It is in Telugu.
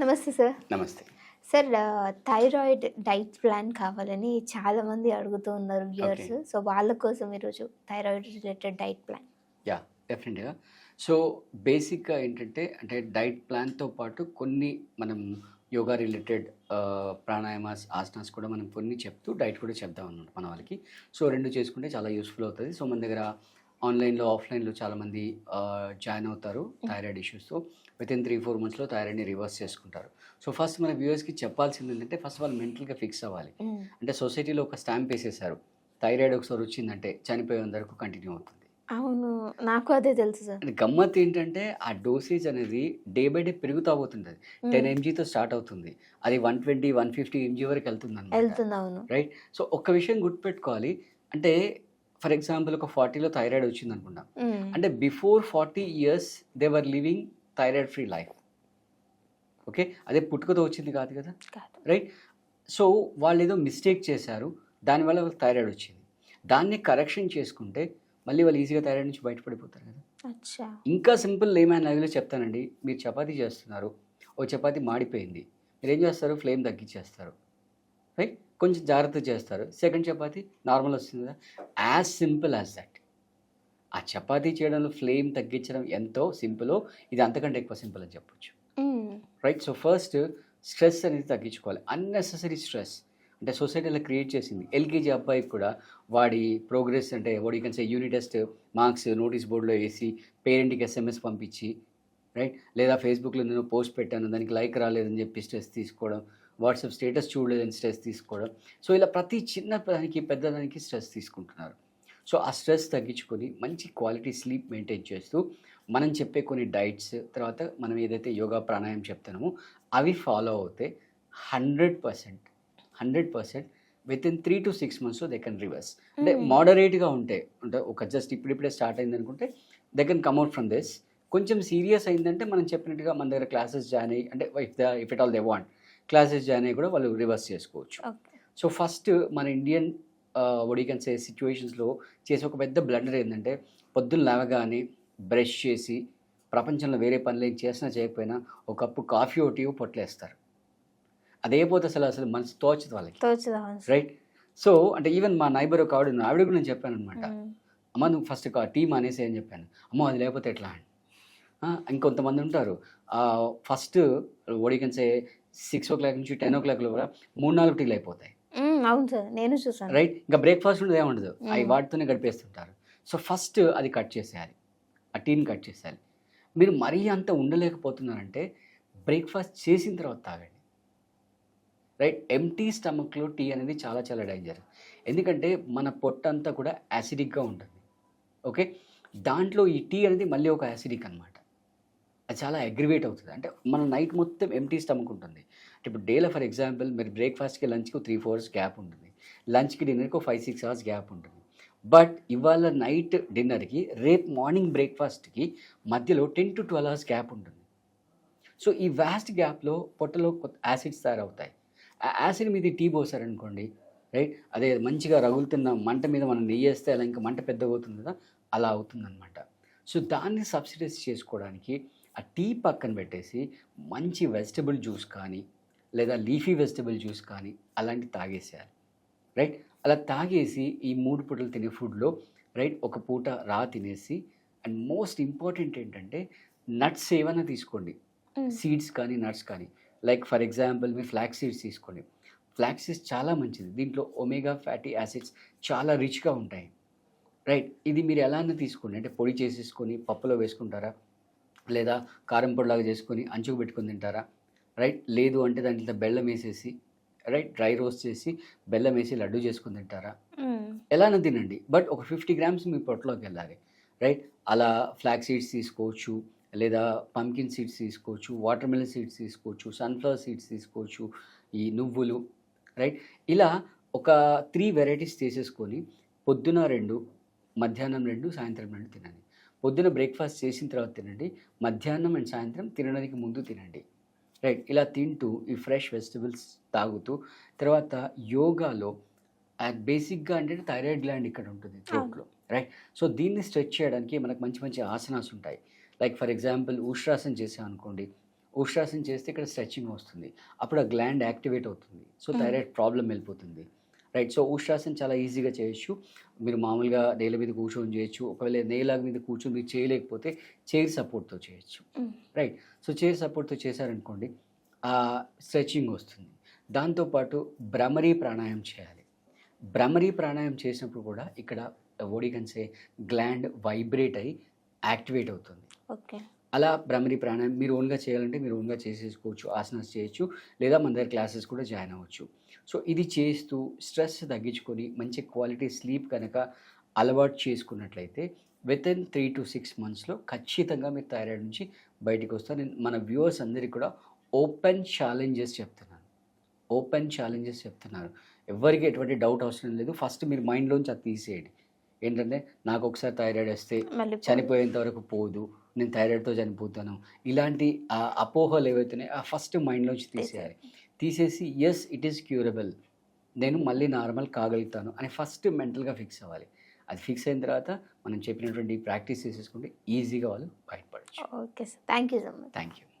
నమస్తే సార్. నమస్తే. సార్ థైరాయిడ్ డైట్ ప్లాన్ కావాలని చాలా మంది అడుగుతూ ఉన్నారు వ్యూయర్స్. సో వాళ్ళ కోసం ఈరోజు thyroid related diet plan. Yeah డెఫినెట్గా. సో బేసిక్గా ఏంటంటే అంటే డైట్ ప్లాన్తో పాటు కొన్ని మనం యోగా రిలేటెడ్ ప్రాణాయామాస్ ఆసనాస్ కూడా మనం కొన్ని చెప్తూ డైట్ కూడా చెప్దాం అన్నమాట మన వాళ్ళకి. సో రెండు చేసుకుంటే చాలా యూస్ఫుల్ అవుతుంది. సో మన దగ్గర ఆన్లైన్లో ఆఫ్లైన్లో చాలామంది జాయిన్ అవుతారు థైరాయిడ్ ఇష్యూస్తో విత్ ఇన్ త్రీ ఫోర్ మంత్స్లో థైరాయిడ్ని రివర్స్ చేసుకుంటారు. సో ఫస్ట్ మన వ్యూవర్స్కి చెప్పాల్సింది ఏంటంటే ఫస్ట్ వాళ్ళు మెంటల్గా ఫిక్స్ అవ్వాలి. అంటే సొసైటీలో ఒక స్టాంప్ వేసేసారు. థైరాయిడ్ ఒకసారి వచ్చిందంటే చనిపోయేంత వరకు కంటిన్యూ అవుతుంది. అవును. నాకు అదే తెలుసు సార్. గమ్మత్ ఏంటంటే ఆ డోసేజ్ అనేది డే బై డే పెరుగుతూ పోతుంటుంది. టెన్ ఎంజీతో స్టార్ట్ అవుతుంది. అది one twenty one fifty MG వరకు వెళ్తుంది వెళ్తుంది అవును. రైట్? సో ఒక్క విషయం గుర్తుపెట్టుకోవాలి. అంటే ఫర్ ఎగ్జాంపుల్ ఒక ఫార్టీలో థైరాయిడ్ వచ్చింది అనుకుంటాం. అంటే before forty years they were living thyroid free life. Okay? అదే పుట్టుకతో వచ్చింది కాదు కదా? రైట్? సో వాళ్ళు ఏదో మిస్టేక్ చేశారు దానివల్ల వాళ్ళకి థైరాయిడ్ వచ్చింది. దాన్ని కరెక్షన్ చేసుకుంటే మళ్ళీ వాళ్ళు ఈజీగా థైరాయిడ్ నుంచి బయటపడిపోతారు కదా? ఇంకా సింపుల్ ఏమైనా లైవ్లో చెప్తానండి మీరు చపాతీ చేస్తున్నారు ఓ చపాతీ మాడిపోయింది మీరు ఏం చేస్తారు? ఫ్లేమ్ తగ్గించేస్తారు. రైట్ కొంచెం జాగ్రత్త చేస్తారు. సెకండ్ చపాతీ నార్మల్ వస్తుంది కదా. యాజ్ సింపుల్ యాజ్ దట్ ఆ చపాతీ చేయడంలో ఫ్లేమ్ తగ్గించడం ఎంతో సింపులో ఇది అంతకంటే ఎక్కువ సింపుల్ అని చెప్పొచ్చు. రైట్ సో ఫస్ట్ స్ట్రెస్ అనేది తగ్గించుకోవాలి. అన్నెసెసరీ స్ట్రెస్ అంటే సొసైటీలో క్రియేట్ చేసింది. ఎల్కేజీ అబ్బాయికి కూడా వాడి ప్రోగ్రెస్ అంటే వాడి can say unit test marks notice బోర్డులో వేసి పేరెంట్కి ఎస్ఎంఎస్ పంపించి రైట్ లేదా ఫేస్బుక్లో నేను పోస్ట్ పెట్టాను దానికి లైక్ రాలేదని చెప్పి స్ట్రెస్ తీసుకోవడం వాట్సాప్ స్టేటస్ చూడలేదని స్ట్రెస్ తీసుకోవడం. సో ఇలా ప్రతి చిన్న దానికి పెద్దదానికి స్ట్రెస్ తీసుకుంటున్నారు. సో ఆ స్ట్రెస్ తగ్గించుకొని మంచి క్వాలిటీ స్లీప్ మెయింటైన్ చేస్తూ మనం చెప్పే కొన్ని డైట్స్ తర్వాత మనం ఏదైతే యోగా ప్రాణాయామం చెప్తున్నామో అవి ఫాలో అవుతే hundred percent hundred percent with in three to six మంత్స్లో దే కెన్ రివర్స్. అంటే Hmm. మోడరేట్గా ఉంటే అంటే ఒక జస్ట్ ఇప్పుడిప్పుడే స్టార్ట్ అయింది అనుకుంటే they can come out from this. కొంచెం సీరియస్ అయిందంటే మనం చెప్పినట్టుగా మన దగ్గర క్లాసెస్ జాయిన్ అయ్యి అంటే if the if it all they want classes join అయ్యి కూడా వాళ్ళు రివర్స్ చేసుకోవచ్చు. సో ఫస్ట్ మన ఇండియన్ వడి కెన్ సే సిచ్యువేషన్స్లో చేసే ఒక పెద్ద బ్లండర్ ఏంటంటే పొద్దున్న లేవగానే బ్రష్ చేసి ప్రపంచంలో వేరే పనులు ఏం చేసినా చేయకపోయినా ఒక కప్పు కాఫీ ఒకటి పొట్లేస్తారు. అదే పోతే అసలు అసలు మనసు తోచదు వాళ్ళకి. రైట్ సో అంటే ఈవెన్ మా నైబర్ ఒక ఆవిడ. ఆవిడ కూడా నేను చెప్పాను అనమాట మ్మ్. అమ్మ నువ్వు ఫస్ట్ టీ మానేసి అని చెప్పాను. అమ్మ అది లేకపోతే ఎట్లా? అని. ఆ, ఇంకొంతమంది ఉంటారు. ఫస్ట్ ఓడికన్సే సిక్స్ ఓ క్లాక్ నుంచి టెన్ ఓ క్లాక్ లోపల మూడు నాలుగు టీలు అయిపోతాయి. అవును సార్ నేను చూసాను రైట్? ఇంకా బ్రేక్ఫాస్ట్ ఉండదు ఏముండదు అవి. వాటితోనే గడిపేస్తుంటారు. సో ఫస్ట్ అది కట్ చేసేయాలి. ఆ టీని కట్ చేసేయాలి. మీరు మరీ అంత ఉండలేకపోతున్నారంటే బ్రేక్ఫాస్ట్ చేసిన తర్వాత తాగండి. రైట్? ఎంటీ స్టమక్లో టీ అనేది చాలా చాలా డేంజర్. ఎందుకంటే మన పొట్టంతా కూడా యాసిడిక్గా ఉంటుంది. ఓకే? దాంట్లో ఈ టీ అనేది మళ్ళీ ఒక యాసిడిక్ అనమాట అది చాలా అగ్రివేట్ అవుతుంది. అంటే మన నైట్ మొత్తం ఎంటీ స్టమక్ ఉంటుంది. అంటే ఇప్పుడు డేలో ఫర్ ఎగ్జాంపుల్ మీరు బ్రేక్ఫాస్ట్కి లంచ్కి త్రీ ఫోర్ అవర్స్ గ్యాప్ ఉంటుంది. లంచ్కి డిన్నర్కి ఫైవ్ సిక్స్ అవర్స్ గ్యాప్ ఉంటుంది. బట్ ఇవాళ నైట్ డిన్నర్కి రేపు మార్నింగ్ బ్రేక్ఫాస్ట్కి మధ్యలో ten to twelve hours gap ఉంటుంది. సో ఈ వ్యాస్ట్ గ్యాప్లో పొట్టలో కొత్త యాసిడ్స్ తయారవుతాయి. ఆ యాసిడ్ మీద టీ పోసారనుకోండి రైట్ అదే మంచిగా రగులుతున్న మంట మీద మనం నెయ్యి వేస్తే అలా ఇంకా మంట పెద్దగా అవుతుంది కదా అలా అవుతుందన్నమాట. సో దాన్ని సబ్సిడైజ్ చేసుకోవడానికి ఆ టీ పక్కన పెట్టేసి మంచి వెజిటబుల్ జ్యూస్ కానీ లేదా లీఫీ వెజిటబుల్ జ్యూస్ కానీ అలాంటివి తాగేసేయాలి. రైట్? అలా తాగేసి ఈ మూడు పూటలు తినే ఫుడ్లో రైట్? ఒక పూట రా తినేసి అండ్ మోస్ట్ ఇంపార్టెంట్ ఏంటంటే నట్స్ ఏమైనా తీసుకోండి. సీడ్స్ కానీ నట్స్ కానీ. లైక్ ఫర్ ఎగ్జాంపుల్ మీ ఫ్లాక్స్ సీడ్స్ తీసుకోండి. ఫ్లాక్స్ సీడ్స్ చాలా మంచిది. దీంట్లో ఒమేగా ఫ్యాటీ యాసిడ్స్ చాలా రిచ్గా ఉంటాయి. రైట్? ఇది మీరు ఎలా అన్నా తీసుకోండి. అంటే పొడి చేసేసుకొని పప్పులో వేసుకుంటారా? లేదా కారం పొడిలాగా చేసుకొని అంచుకు పెట్టుకొని తింటారా? రైట్? లేదు అంటే దాంట్లో బెల్లం వేసేసి రైట్? డ్రై రోస్ట్ చేసి బెల్లం వేసి లడ్డు చేసుకొని తింటారా. ఎలానో తినండి. బట్ ఒక ఫిఫ్టీ గ్రామ్స్ మీ పొట్టలోకి వెళ్ళాలి. రైట్? అలా ఫ్లాక్ సీడ్స్ తీసుకోవచ్చు లేదా పంకిన్ సీడ్స్ తీసుకోవచ్చు వాటర్ మిలన్ సీడ్స్ తీసుకోవచ్చు సన్ఫ్లవర్ సీడ్స్ తీసుకోవచ్చు ఈ నువ్వులు రైట్? ఇలా ఒక త్రీ వెరైటీస్ తీసేసుకొని పొద్దున రెండు మధ్యాహ్నం రెండు సాయంత్రం రెండు తినండి. పొద్దున బ్రేక్ఫాస్ట్ చేసిన తర్వాత తినండి. మధ్యాహ్నం అండ్ సాయంత్రం తినడానికి ముందు తినండి. రైట్ ఇలా తింటూ ఈ ఫ్రెష్ వెజిటబుల్స్ తాగుతూ తర్వాత యోగాలో బేసిక్గా అంటే థైరాయిడ్ గ్లాండ్ ఇక్కడ ఉంటుంది థ్రోట్లో రైట్? సో దీన్ని స్ట్రెచ్ చేయడానికి మనకు మంచి మంచి ఆసనాస్ ఉంటాయి. లైక్ ఫర్ ఎగ్జాంపుల్ ఉష్ట్రాసన్ చేసాం అనుకోండి. ఉష్ట్రాసనం చేస్తే ఇక్కడ స్ట్రెచ్చింగ్ వస్తుంది. అప్పుడు ఆ గ్లాండ్ యాక్టివేట్ అవుతుంది. సో. థైరాయిడ్ ప్రాబ్లం వెళ్ళిపోతుంది. రైట్ సో ఉష్ట్రాసనం చాలా ఈజీగా చేయొచ్చు. మీరు మామూలుగా నేల మీద కూర్చొని చేయొచ్చు. ఒకవేళ నేల మీద కూర్చొని మీరు చేయలేకపోతే చైర్ సపోర్ట్తో చేయొచ్చు. రైట్ సో చైర్ సపోర్ట్తో చేశారనుకోండి ఆ స్ట్రెచ్చింగ్ వస్తుంది. దాంతోపాటు భ్రమరీ ప్రాణాయామం చేయాలి. భ్రమరీ ప్రాణాయామం చేసినప్పుడు కూడా ఇక్కడ ఓడి కన్సే గ్లాండ్ వైబ్రేట్ అయ్యి యాక్టివేట్ అవుతుంది. ఓకే అలా భ్రమరి ప్రాణాయామం మీరు ఓన్గా చేయాలంటే మీరు ఓన్గా చేసేసుకోవచ్చు ఆసనాస్ చేయొచ్చు లేదా మన దగ్గర క్లాసెస్ కూడా జాయిన్ అవ్వచ్చు. సో ఇది చేస్తూ స్ట్రెస్ తగ్గించుకొని మంచి క్వాలిటీ స్లీప్ కనుక అలవాటు చేసుకున్నట్లయితే with in three to six మంత్స్లో ఖచ్చితంగా మీరు థైరాయిడ్ నుంచి బయటికి వస్తారు. నేను మన వ్యూవర్స్ అందరికీ కూడా ఓపెన్ ఛాలెంజెస్ చెప్తున్నాను. ఓపెన్ ఛాలెంజెస్ చెప్తున్నారు. ఎవరికి ఎటువంటి డౌట్ అవసరం లేదు. ఫస్ట్ మీరు మైండ్లోంచి అది తీసేయండి. ఏంటంటే నాకు ఒకసారి థైరాయిడ్ వస్తే. చనిపోయేంత వరకు పోదు. నేను థైరాయిడ్తో చనిపోతాను. ఇలాంటి ఆ అపోహలు ఏవైతున్నాయో ఆ ఫస్ట్ మైండ్లోంచి తీసేయాలి. తీసేసి ఎస్ ఇట్ ఈస్ క్యూరబుల్ నేను మళ్ళీ నార్మల్ కాగలుగుతాను అని ఫస్ట్ మెంటల్గా ఫిక్స్ అవ్వాలి. అది ఫిక్స్ అయిన తర్వాత మనం చెప్పినటువంటి ప్రాక్టీస్ చేసేసుకుంటే ఈజీగా వాళ్ళు బయటపడచ్చు. Okay sir. Thank you so much. Thank you